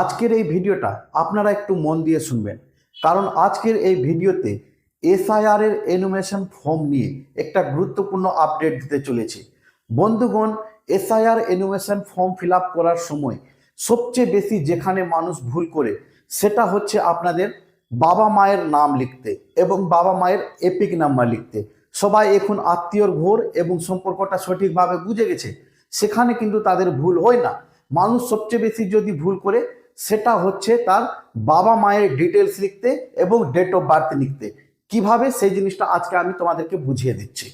আজকের এই ভিডিওটা আপনারা একটু মন দিয়ে শুনবেন। কারণ আজকের এই ভিডিওতে এসআইআর এর এনুমেশন ফর্ম নিয়ে একটা গুরুত্বপূর্ণ আপডেট দিতে চলেছে। বন্ধুগণ, এসআইআর এনুমেশন ফর্ম ফিল করার সময় সবচেয়ে বেশি যেখানে মানুষ ভুল করে, সেটা হচ্ছে আপনাদের বাবা মায়ের নাম লিখতে এবং বাবা মায়ের এপিক নাম্বার লিখতে। সবাই এখন আত্মীয়র ঘোর এবং সম্পর্কটা সঠিকভাবে বুঝে গেছে, সেখানে কিন্তু তাদের ভুল হয় না। মানুষ সবচেয়ে বেশি যদি ভুল করে সেটা হচ্ছে তার বাবা মায়ের ডিটেলস লিখতে এবং ডেট অফ বার্থ লিখতে। কীভাবে সেই জিনিসটা আজকে আমি তোমাদেরকে বুঝিয়ে দিচ্ছি।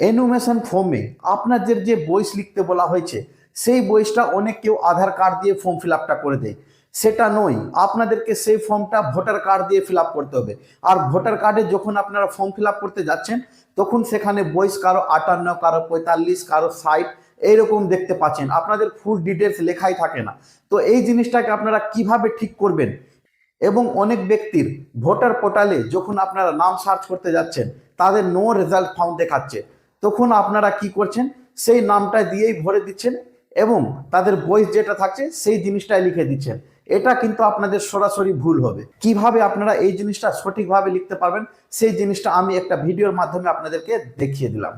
এনুমেশন ফর্মে আপনাদের যে বয়স লিখতে বলা হয়েছে, সেই বয়সটা অনেক কেউ আধার কার্ড দিয়ে ফর্ম ফিল আপটা করে দেয়। সেটা নয়, আপনাদেরকে সেই ফর্মটা ভোটার কার্ড দিয়ে ফিল করতে হবে। আর ভোটার কার্ডে যখন আপনারা ফর্ম ফিল করতে যাচ্ছেন, তখন সেখানে বয়স কারও আটান্ন, কারও পঁয়তাল্লিশ, কারও ষাট, এইরকম দেখতে পাচ্ছেন। আপনাদের ফুল ডিটেলস লেখাই থাকে না। তো এই জিনিসটাকে আপনারা কীভাবে ঠিক করবেন? এবং অনেক ব্যক্তির ভোটার পোর্টালে যখন আপনারা নাম সার্চ করতে যাচ্ছেন, তাদের নো রেজাল্ট ফাউন্ড দেখাচ্ছে। তখন আপনারা কি করছেন? সেই নামটা দিয়েই ভরে দিচ্ছেন এবং তাদের বয়স যেটা থাকছে সেই জিনিসটাই লিখে দিচ্ছেন। এটা কিন্তু আপনাদের সরাসরি ভুল হবে। কীভাবে আপনারা এই জিনিসটা সঠিকভাবে লিখতে পারবেন, সেই জিনিসটা আমি একটা ভিডিওর মাধ্যমে আপনাদেরকে দেখিয়ে দিলাম।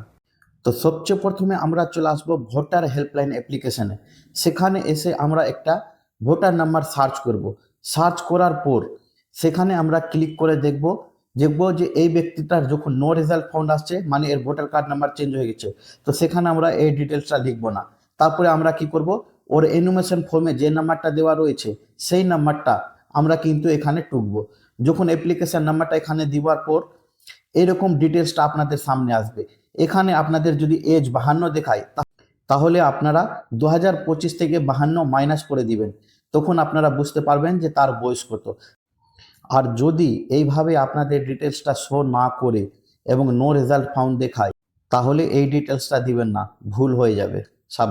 তো সবচেয়ে প্রথমে আমরা চলে আসব ভোটার হেল্পলাইন অ্যাপ্লিকেশনে। সেখানে এসে আমরা একটা ভোটার নাম্বার সার্চ করব। সার্চ করার পর সেখানে আমরা ক্লিক করে দেখব দেখব যে এই ব্যক্তিটার যখন নো রেজাল্ট ফাউন্ড আসছে মানে এর ভোটার কার্ড নাম্বার চেঞ্জ হয়ে গেছে। তো সেখানে আমরা এই ডিটেলসটা লিখব না। তারপরে আমরা কি করব? ওর এনুমেশন ফর্মে যে নাম্বারটা দেওয়া রয়েছে, সেই নাম্বারটা আমরা কিন্তু এখানে টুকবো। যখন অ্যাপ্লিকেশন নাম্বারটা এখানে দেওয়ার পর, এরকম ডিটেলসটা আপনাদের সামনে আসবে। এখানে আপনাদের যদি এজ বাহান্ন দেখায় তাহলে আপনারা দু হাজার পঁচিশ থেকে বাহান্ন মাইনাস করে দিবেন। তখন আপনারা বুঝতে পারবেন যে তার বয়স কত। আর যদি এইভাবে আপনাদের ডিটেলসটা শো না করে এবং নো রেজাল্ট ফাউন্ড দেখায়, তাহলে এই ডিটেলসটা দিবেন না, ভুল হয়ে যাবে। সাবধান।